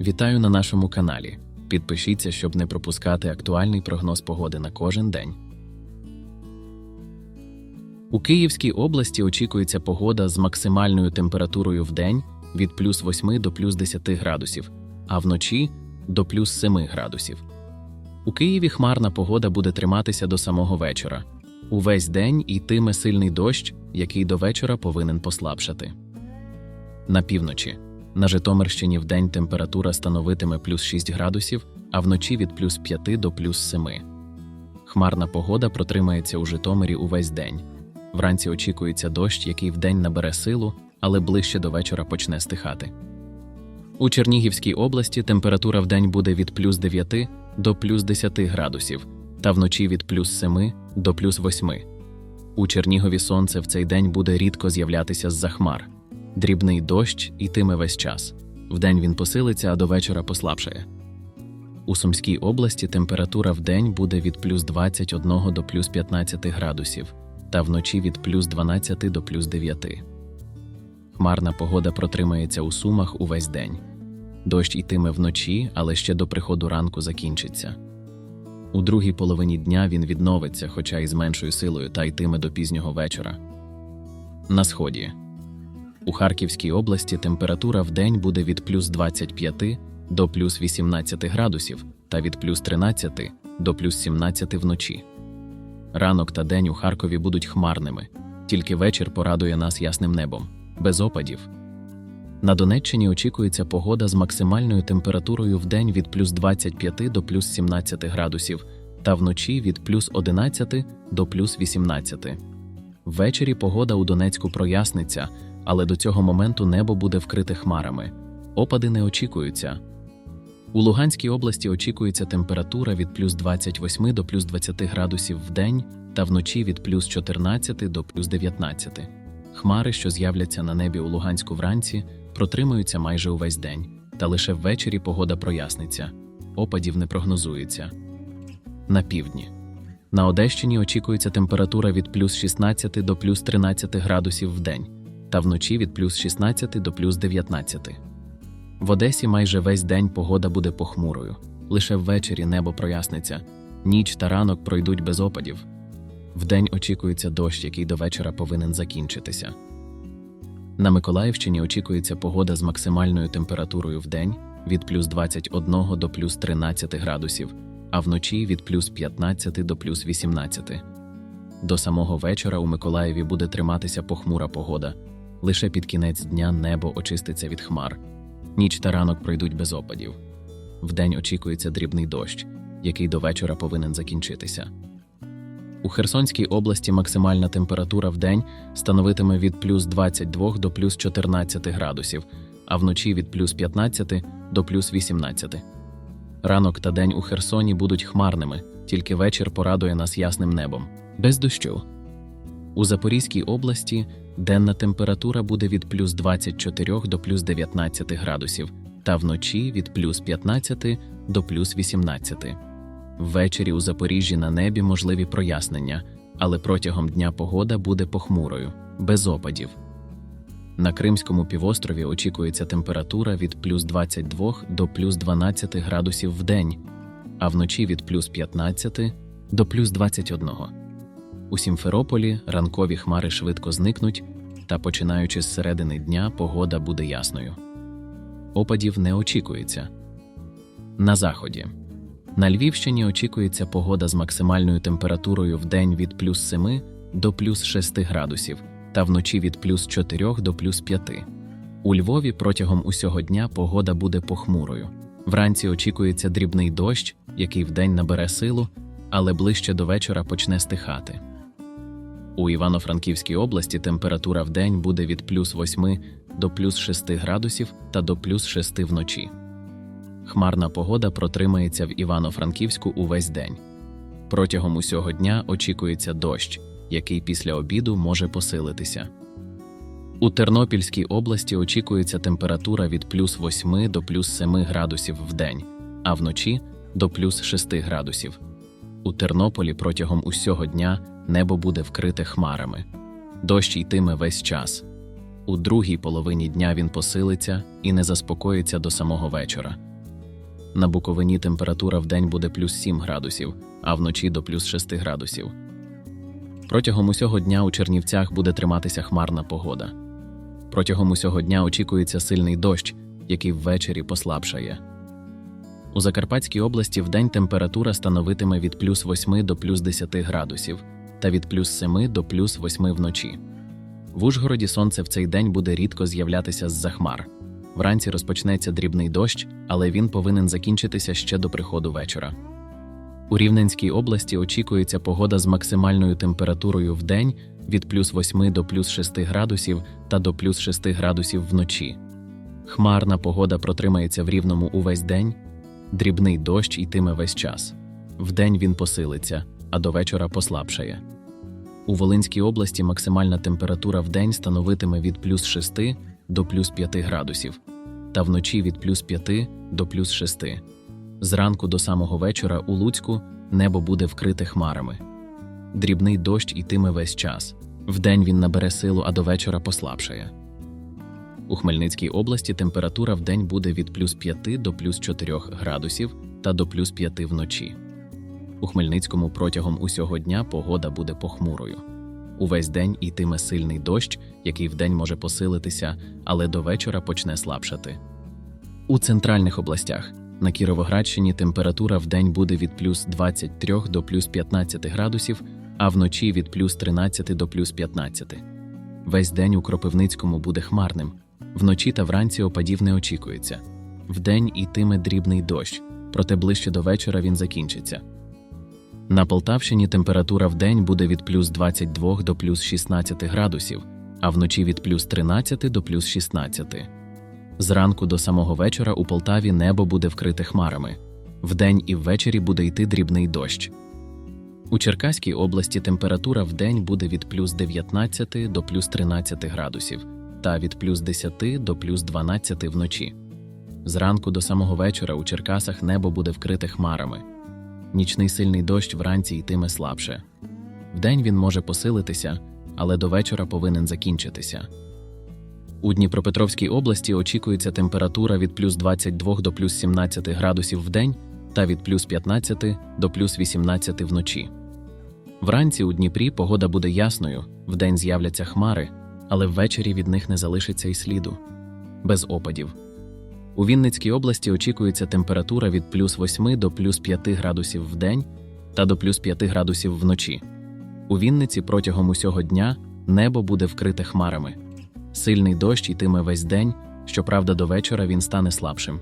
Вітаю на нашому каналі. Підпишіться, щоб не пропускати актуальний прогноз погоди на кожен день. У Київській області очікується погода з максимальною температурою в день від плюс 8 до плюс 10 градусів, а вночі до плюс 7 градусів. У Києві хмарна погода буде триматися до самого вечора. Увесь день йтиме сильний дощ, який до вечора повинен послабшати. На півночі. На Житомирщині вдень температура становитиме плюс 6 градусів, а вночі від плюс 5 до плюс 7. Хмарна погода протримається у Житомирі увесь день. Вранці очікується дощ, який вдень набере силу, але ближче до вечора почне стихати. У Чернігівській області температура вдень буде від плюс 9 до плюс 10 градусів, та вночі від плюс 7 до плюс 8. У Чернігові сонце в цей день буде рідко з'являтися з-за хмар. Дрібний дощ ітиме весь час. Вдень він посилиться, а до вечора послабшає. У Сумській області температура вдень буде від плюс 21 до плюс 15 градусів, та вночі від плюс 12 до плюс 9. Хмарна погода протримається у Сумах увесь день. Дощ йтиме вночі, але ще до приходу ранку закінчиться. У другій половині дня він відновиться, хоча й з меншою силою, та йтиме до пізнього вечора. На сході. У Харківській області температура в день буде від плюс 25 до плюс 18 градусів та від плюс 13 до плюс 17 вночі. Ранок та день у Харкові будуть хмарними, тільки вечір порадує нас ясним небом, без опадів. На Донеччині очікується погода з максимальною температурою в день від плюс 25 до плюс 17 градусів та вночі від плюс 11 до плюс 18. Ввечері погода у Донецьку проясниться, але до цього моменту небо буде вкрите хмарами. Опади не очікуються. У Луганській області очікується температура від плюс 28 до плюс 20 градусів в день та вночі від плюс 14 до плюс 19. Хмари, що з'являться на небі у Луганську вранці, протримаються майже увесь день, та лише ввечері погода проясниться. Опадів не прогнозується. На півдні. На Одещині очікується температура від плюс 16 до плюс 13 градусів в день та вночі від плюс 16 до плюс 19. В Одесі майже весь день погода буде похмурою. Лише ввечері небо проясниться, ніч та ранок пройдуть без опадів. Вдень очікується дощ, який до вечора повинен закінчитися. На Миколаївщині очікується погода з максимальною температурою в день від плюс 21 до плюс 13 градусів, а вночі від плюс 15 до плюс 18. До самого вечора у Миколаєві буде триматися похмура погода. Лише під кінець дня небо очиститься від хмар. Ніч та ранок пройдуть без опадів. Вдень очікується дрібний дощ, який до вечора повинен закінчитися. У Херсонській області максимальна температура вдень становитиме від плюс 22 до плюс 14 градусів, а вночі від плюс 15 до плюс 18. Ранок та день у Херсоні будуть хмарними, тільки вечір порадує нас ясним небом, без дощу. У Запорізькій області денна температура буде від плюс 24 до плюс 19 градусів, та вночі від плюс 15 до плюс 18. Ввечері у Запоріжжі на небі можливі прояснення, але протягом дня погода буде похмурою, без опадів. На Кримському півострові очікується температура від плюс 22 до плюс 12 градусів в день, а вночі від плюс 15 до плюс 21. У Сімферополі ранкові хмари швидко зникнуть, та починаючи з середини дня погода буде ясною. Опадів не очікується. На заході. На Львівщині очікується погода з максимальною температурою в день від плюс 7 до плюс 6 градусів та вночі від плюс 4 до плюс 5. У Львові протягом усього дня погода буде похмурою. Вранці очікується дрібний дощ, який вдень набере силу, але ближче до вечора почне стихати. У Івано-Франківській області температура в день буде від плюс 8 до плюс 6 градусів та до плюс 6 вночі. Хмарна погода протримається в Івано-Франківську увесь день. Протягом усього дня очікується дощ, який після обіду може посилитися. У Тернопільській області очікується температура від плюс 8 до плюс 7 градусів в день, а вночі до плюс 6 градусів. У Тернополі протягом усього дня небо буде вкрите хмарами. Дощ йтиме весь час. У другій половині дня він посилиться і не заспокоїться до самого вечора. На Буковині температура вдень буде плюс 7 градусів, а вночі до плюс 6 градусів. Протягом усього дня у Чернівцях буде триматися хмарна погода. Протягом усього дня очікується сильний дощ, який ввечері послабшає. У Закарпатській області вдень температура становитиме від плюс 8 до плюс 10 градусів та від плюс 7 до плюс 8 вночі. В Ужгороді сонце в цей день буде рідко з'являтися з-за хмар. Вранці розпочнеться дрібний дощ, але він повинен закінчитися ще до приходу вечора. У Рівненській області очікується погода з максимальною температурою в день від плюс 8 до плюс 6 градусів та до плюс 6 градусів вночі. Хмарна погода протримається в рівному увесь день, дрібний дощ йтиме весь час. Вдень він посилиться, а до вечора послабшає. У Волинській області максимальна температура в день становитиме від плюс 6 до плюс 5 градусів, та вночі від плюс 5 до плюс 6. Зранку до самого вечора у Луцьку небо буде вкрите хмарами. Дрібний дощ йтиме весь час. Вдень він набере силу, а до вечора послабшає. У Хмельницькій області температура вдень буде від плюс 5 до плюс 4 градусів та до плюс 5 вночі. У Хмельницькому протягом усього дня погода буде похмурою. Увесь день йтиме сильний дощ, який вдень може посилитися, але до вечора почне слабшати. У центральних областях на Кіровоградщині температура вдень буде від плюс 23 до плюс 15 градусів, а вночі від плюс 13 до плюс 15. Весь день у Кропивницькому буде хмарним. Вночі та вранці опадів не очікується. Вдень йтиме дрібний дощ, проте ближче до вечора він закінчиться. На Полтавщині температура вдень буде від плюс 22 до плюс 16 градусів, а вночі від плюс 13 до плюс 16. Зранку до самого вечора у Полтаві небо буде вкрите хмарами. Вдень і ввечері буде йти дрібний дощ. У Черкаській області температура вдень буде від плюс 19 до плюс 13 градусів та від плюс 10 до плюс 12 вночі. Зранку до самого вечора у Черкасах небо буде вкрите хмарами. Нічний сильний дощ вранці йтиме слабше. Вдень він може посилитися, але до вечора повинен закінчитися. У Дніпропетровській області очікується температура від плюс 22 до плюс 17 градусів в день та від плюс 15 до плюс 18 вночі. Вранці у Дніпрі погода буде ясною, вдень з'являться хмари, але ввечері від них не залишиться й сліду. Без опадів. У Вінницькій області очікується температура від плюс 8 до плюс 5 градусів в день та до плюс 5 градусів вночі. У Вінниці протягом усього дня небо буде вкрите хмарами. Сильний дощ йтиме весь день, щоправда, до вечора він стане слабшим.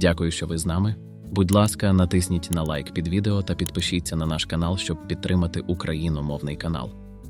Дякую, що ви з нами. Будь ласка, натисніть на лайк під відео та підпишіться на наш канал, щоб підтримати україномовний канал.